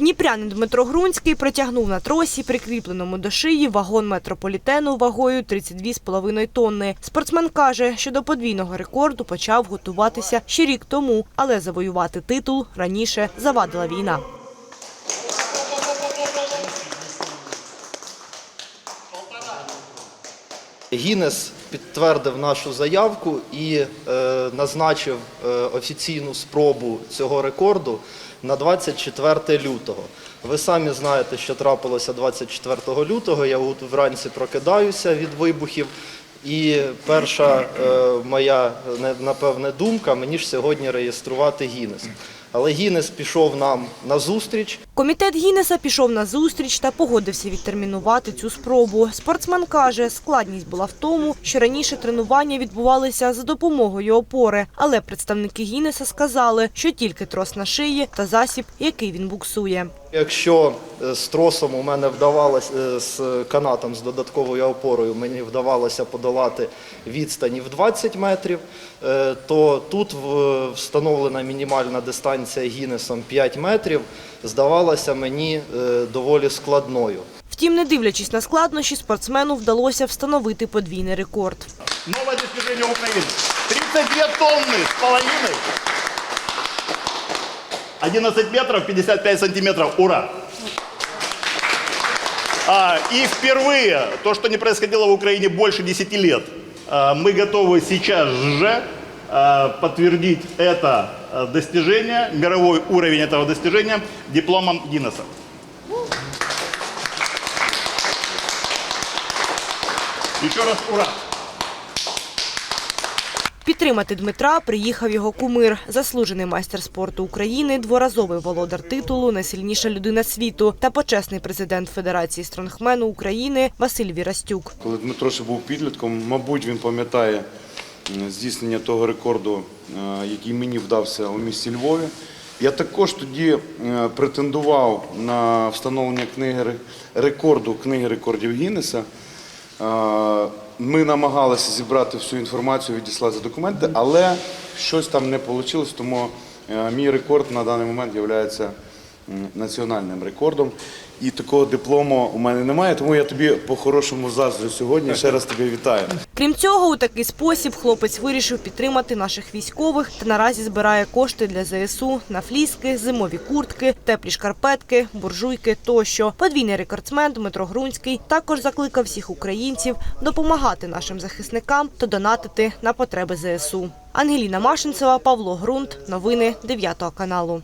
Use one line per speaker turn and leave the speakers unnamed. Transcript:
Дніпрянин Дмитро Грунський притягнув на тросі, прикріпленому до шиї, вагон метрополітену вагою 32,5 тонни. Спортсмен каже, що до подвійного рекорду почав готуватися ще рік тому, але завоювати титул раніше завадила війна.
Гіннес підтвердив нашу заявку і е, назначив е, офіційну спробу цього рекорду на 24 лютого. Ви самі знаєте, що трапилося 24 лютого. Я вранці прокидаюся від вибухів. І перша е, моя не- напевне думка мені ж сьогодні реєструвати Гіннес. Але Гіннес пішов нам на зустріч.
Комітет Гіннеса пішов на зустріч та погодився відтермінувати цю спробу. Спортсмен каже, складність була в тому, що раніше тренування відбувалися за допомогою опори, але представники Гіннеса сказали, що тільки трос на шиї та засіб, який він буксує.
Якщо е, з тросом у мене вдавалося е, з канатом з додатковою опорою, мені вдавалося подолати відстані в 20 метрів, е, то тут встановлена мінімальна дистанція Гіннесом 5 метрів здавалася мені доволі складною.
Втім, не дивлячись на складнощі, спортсмену вдалося встановити подвійний рекорд.
Новое достижение Украины. 32 тонны с половиной. 11 метров 55 сантиметров. Ура! А, и впервые, то, что не происходило в Украине больше 10 лет, а, мы готовы сейчас же а, подтвердить это а, достижение, мировой уровень этого достижения дипломом Гиннесса. Еще раз ура!
Підтримати Дмитра приїхав його кумир, заслужений майстер спорту України, дворазовий володар титулу Найсильніша людина світу та почесний президент Федерації стронгмену України Василь Вірастюк.
Коли Дмитро ще був підлітком, мабуть, він пам'ятає здійснення того рекорду, е, який мені вдався у місті Львові. Я також тоді е, претендував на встановлення книги ре- рекорду книги рекордів Гіннеса. Ми намагалися зібрати всю інформацію, відіслати документи, але щось там не вийшло, тому е, мій рекорд на даний момент є національним рекордом. І такого диплому у мене немає, тому я тобі по-хорошому заздрю сьогодні. Ще раз тебе вітаю.
Крім цього, у такий спосіб хлопець вирішив підтримати наших військових та наразі збирає кошти для ЗСУ на фліски, зимові куртки, теплі шкарпетки, буржуйки тощо. Подвійний рекордсмен Дмитро Грунський також закликав всіх українців допомагати нашим захисникам та донатити на потреби ЗСУ. Ангеліна Машинцева, Павло Грунт. Новини 9 каналу.